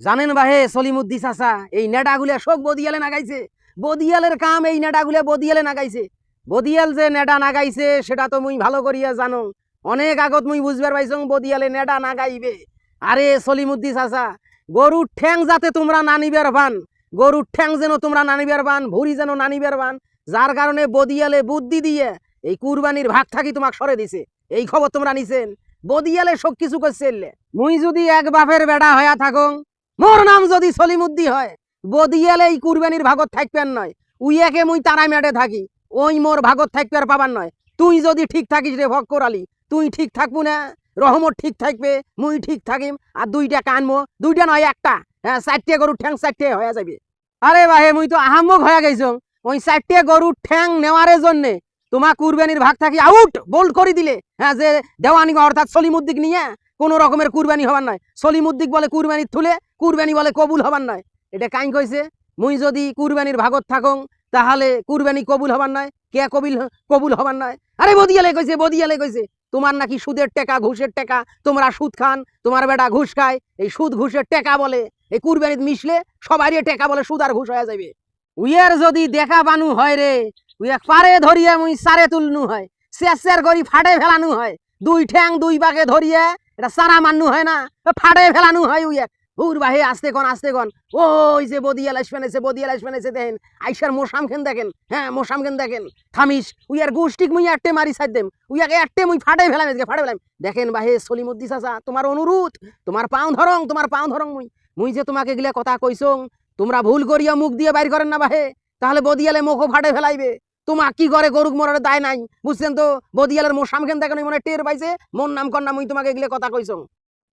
জানেন বা বাহে সলিমুদ্দি চাচা, এই নেডাগুলে সব বদিয়ালে নাগাইছে। বদিয়ালের কাম এই নেডাগুলে বদিয়ালে নাগাইছে। বদিয়াল যে নেডা নাগাইছে, সেটা তো মুই ভালো করিয়া জানো। অনেক আগত মুই বুঝবার পাইছং, বদিয়ালে নেডা নাগাইবে। আরে সলিমুদ্দি চাচা, গরুর ঠ্যাং যাতে তোমরা না নিবার পান, গরুর ঠ্যাং যেন তোমরা না নিবার পান, ভুড়ি যেন না নিবার পান, যার কারণে বদিয়ালে বুদ্ধি দিয়ে এই কুরবানির ভাগ থাকি তোমাক সরে দিছে। এই খবর তোমরা নিছেন। বদিয়ালে সব কিছু করছে মুই যদি এক বাপের বেড়া হইয়া থাকং মোর নাম যদি সলিমুদ্দি হয় বদিয়ালে এই কুরবানির ভাগত থাকবেন নয়। উইয়াকে মুই তারা মেটে থাকি, ওই মোর ভাগত থাকবে আর পাবার নয়। তুই যদি ঠিক থাকিস রে ভক করালি তুই ঠিক থাকব না? রহমত ঠিক থাকবে, মুই ঠিক থাকিম। আর দুইটা কানমো দুইটা নয়, একটা। হ্যাঁ চারটে গরুর ঠ্যাং চারটে হয়ে যাবে। আরে বাহে, মুই তো আহাম্মক হয়ে গেছং ওই চারটে গরুর ঠ্যাং নেওয়ারের জন্যে তোমার কুরবানির ভাগ থাকি আউট বোল্ড করে দিলে। হ্যাঁ যে দেওয়ানি অর্থাৎ সলিমুদ্দিক নিয়ে কোনো রকমের কুরবানি হবার নয় সলিমুদ্দিক বলে কুরবানি থুলে, কুরবানি বলে কবুল হবার নয় এটা কাইন কইছে, মুই যদি কুরবানির ভাগত থাকং তাহলে কুরবানি কবুল হবার নয় কে কবিল কবুল হবার নয় আরে বদিয়ালে কইছে বদিয়ালে কইছে, তোমার নাকি সুদের টাকা, ঘুষের টাকা, তোমরা সুদ খান, তোমার বেটা ঘুষ খায়, এই সুদ ঘুষের টাকা বলে, এই কুরবানিত মিশলে সবারই টাকা বলে সুদ আর ঘুষ হয়ে যাবে উইয়ার যদি দেখা বানু হয় রে উইয়া পারে ধরিয়ে মুই সারে তুলনু হয়। শেষের করি ফাটে ফেলানু হয়। দুই ঠ্যাং দুই বাকে ধরিয়ে এটা সারা মান্নু হয় না। ফাটে ফেলানু হয় উইয়া হুর বাহে, আস্তে কন আস্তে কন। ওই যে বদিয়াল আসবেন এসে বদিয়াল আসবেন এসে দেখেন। আইসার মোসাম খেন দেখেন। হ্যাঁ মোসাম খেন দেখেন। থামিস। উই আর গোষ্ঠীক মুই আটটে মারি সাইড দেম। উইয়াকে আটটে মুই ফাটে ফেলাম, এদিকে ফাটে ফেলাম। দেখেন বাহে সলিমুদ্দি চাচা, তোমার অনুরোধ, তোমার পাও ধরং, তোমার পাও ধরং মুই। মুই যে তোমাকে গিলা কথা কইসং, তোমরা ভুল করিয়া মুখ দিয়ে বাইর করেন না বাহে। তাহলে বদিয়ালে মুখও ফাটে ফেলাইবে। তোমা কি করে গরুক মরার দায় নাই? বুঝছেন তো? বদিয়ালের মোসাম খেন দেখেন মনে টের পাইছে? মন নাম কর না মুই তোমাকে গিলে কথা কইসং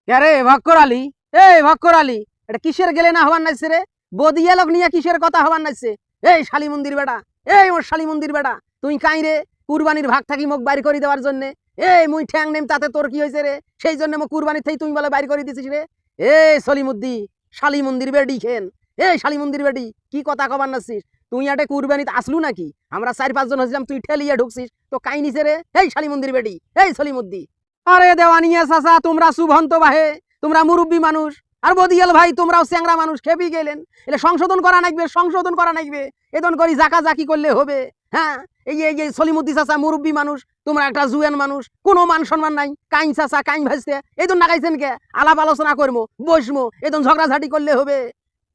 আরে ভক্কর আলী এই ভক্কর আলী, এটা কিসের গেলে না হবার নাইছে রে? বদিয়ালক নিয়ে কিসের কথা হবার নাইছে? এই শালি মন্দির বেটা, এই মোর শালি মন্দির বেটা, তুই কাই রে? কুরবানির ভাগ থাকি মোক বাইর করে দেওয়ার জন্য। এই মুই ঠ্যাং নেম, তাতে তোর কি হয়েছে রে? সেই জন্য মোক কুরবানির থেকে তুই বলে বাইর করে দিছিস রে। এই সলিমুদ্দি, শালি মন্দির বেডি খেন। এই শালি মন্দির বেডি কি কথা কবার নাছিস? তুই আটে কুরবানিতে আসলু নাকি? আমরা চার পাঁচজন হয়েছিলাম, তুই ঠেলিয়ে ঢুকছিস। তো কাই নিছে রে এই শালি মন্দির বেডি এই সলিমুদ্দি আরে দেওয়ানিয়া চাচা, তোমরা শুভন্ত বাহে, তোমরা মুরব্বী মানুষ। আর বদিয়াল ভাই, তোমরাও চ্যাংরা মানুষ, খেপি গেলেন। এটা সংশোধন করা নাকবে সংশোধন করা নাকবে এদন করি জাকা জাকি করলে হবে। হ্যাঁ এই এই যে, সলিমুদ্দি চাচা, মুরব্বী মানুষ, তোমরা একটা জুয়ান মানুষ, কোনো মান সম্মান নাই। কাইন চাচা, কাইন ভাজতে এদন নাগাইছেন কে? আলাপ আলোচনা করব বসবো এদন ঝগড়াঝাটি করলে হবে।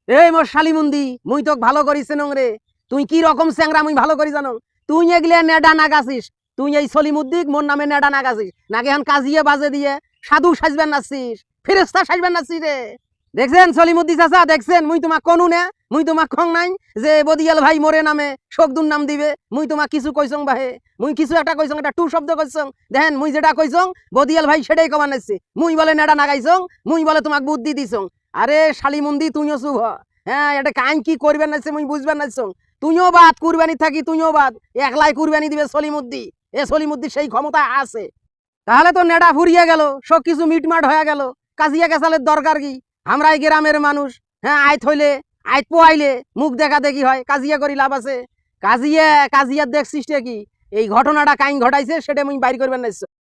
এই মোর শালিমুন্দি মুই তোক ভালো করিস রে তুই কি রকম চ্যাংরা মুই ভালো করি জানো। তুই এগুলো নেডা নাগাছিস তুই এই সলিমুদ্দিক, মোর নামে নেডা নাগাছিস নাকি এখন কাজিয়ে বাজে দিয়ে সাধু সাজবেন নাচিস ফেরেস্তা সাজবেন নাচিস রে। দেখছেন সলিমুদ্দি চাচা? দেখছেন? মুই তোমাক কনু না, মুই তোমাক খং নাই যে বদিয়াল ভাই মোরে নামে শোকদুন নাম দিবে। মুই তোমাক কিছু কইছং বাহে। মুই কিছু একটা কইছং একটা টু শব্দ কইছং দেখেন, মুই যেটা কইছং বদিয়াল ভাই সেটাই কবার নাচছে। মুই বলে নেডা নাগাইছং মুই বলে তোমাক বুদ্ধি দিছং আরে শালিমন্দি, তুইও শুভ। হ্যাঁ এটা কাইন কি করবেন নাচছে, মুই বুঝবেন নাচছং তুইও বাদ, কুরবানি থাকি, তুইও বাদ। একলাই কুরবানি দিবে সলিমুদ্দি। এ সলিমুদ্দি সেই ক্ষমতা আছে। তাহলে তো নেডা ফুরিয়ে গেল, সব কিছু মিটমাট হয়ে গেল। কাজিয়া কেসালের দরকার কি? আমরা এই গ্রামের মানুষ হ্যাঁ আইত হইলে, আইত পোয়াইলে মুখ দেখা দেখি হয়, কাজিয়া করি লাভ আছে। কাজিয়া কাজিয়া দেখছিস কি? এই ঘটনাটা কাইন ঘটাইছে, সেটা মুই বাইর করবেন না